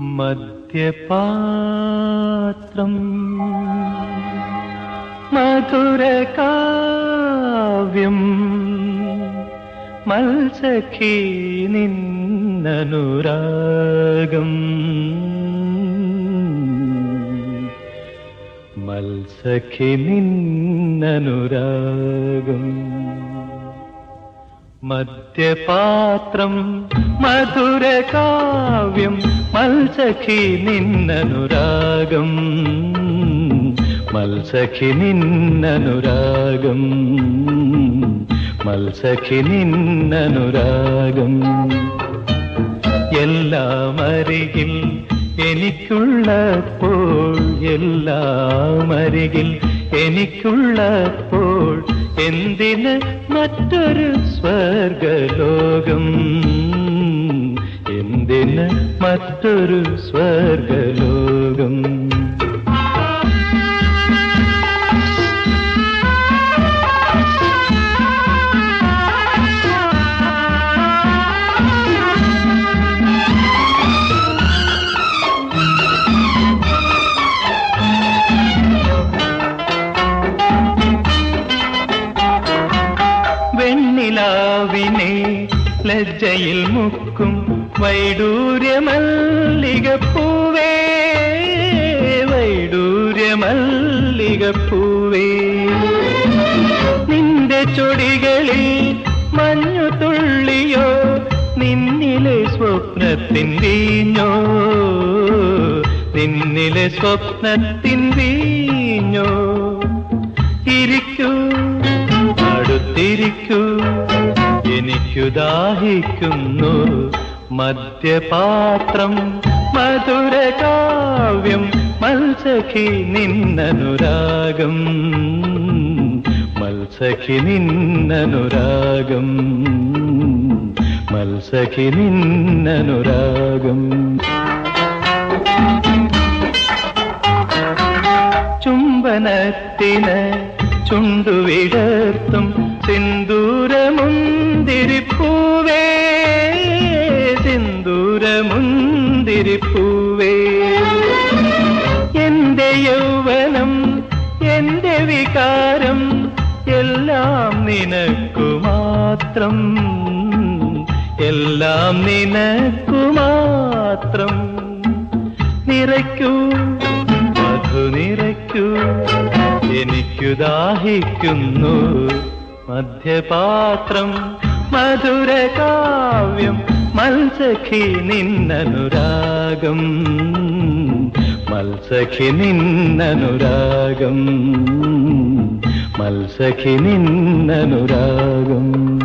മദ്യപാത്രം. മധുരകാവ്യം. മത്സഖി നിന്നനുരാഗം. മത്സഖി നിന്നനുരാഗം. മദ്യപാത്രം മധുരകാവ്യം. മത്സഖി നിന്നനുരാഗം. മത്സഖി നിന്നനുരാഗം. മത്സഖി നിന്നനുരാഗം. എല്ലാം അരികിൽ എനിക്കുള്ളപ്പോൾ എല്ലാം അരികിൽ എനിക്കുള്ളപ്പോൾ എന്തിന് മറ്റൊരു സ്വർഗലോകം? എന്തിന് മറ്റൊരു സ്വർഗലോകം? വെണ്ണിലാവിനെ ലജ്ജയിൽ മുക്കും വൈഡൂര്യമല്ലികപ്പൂവേ വൈഡൂര്യമല്ലികപ്പൂവേ. നിന്റെ ചൊടികളിൽ മഞ്ഞു തുള്ളിയോ നിന്നിലെ സ്വപ്നത്തിൻ വീഞ്ഞോ നിന്നിലെ സ്വപ്നത്തിൻ വീഞ്ഞോ. ഇരിക്കൂ ദാഹിക്കുന്നു. മദ്യപാത്രം മധുര കാവ്യം മത്സഖി നിന്നനുരാഗം. മത്സഖി നിന്നനുരാഗം. മത്സഖി നിന്നനുരാഗം. ചുംബനത്തിന് ചുണ്ടുവിടർത്തും സിന്ദൂരമുന്തിരിപ്പൂവേ സിന്ദൂരമുന്തിരിപ്പൂവേ. എന്റെ യൗവനം എന്റെ വികാരം എല്ലാം നിനക്കു മാത്രം. എല്ലാം നിനക്കു മാത്രം. നിറയ്ക്കൂ മധു നിറയ്ക്കൂ എനിക്കു ദാഹിക്കുന്നു മധ്യപാത്രം. മധുരകാവ്യം മത്സഖി നിന്നനുരാഗം. മത്സഖി നിന്നനുരാഗം. മത്സഖി നിന്നനുരാഗം.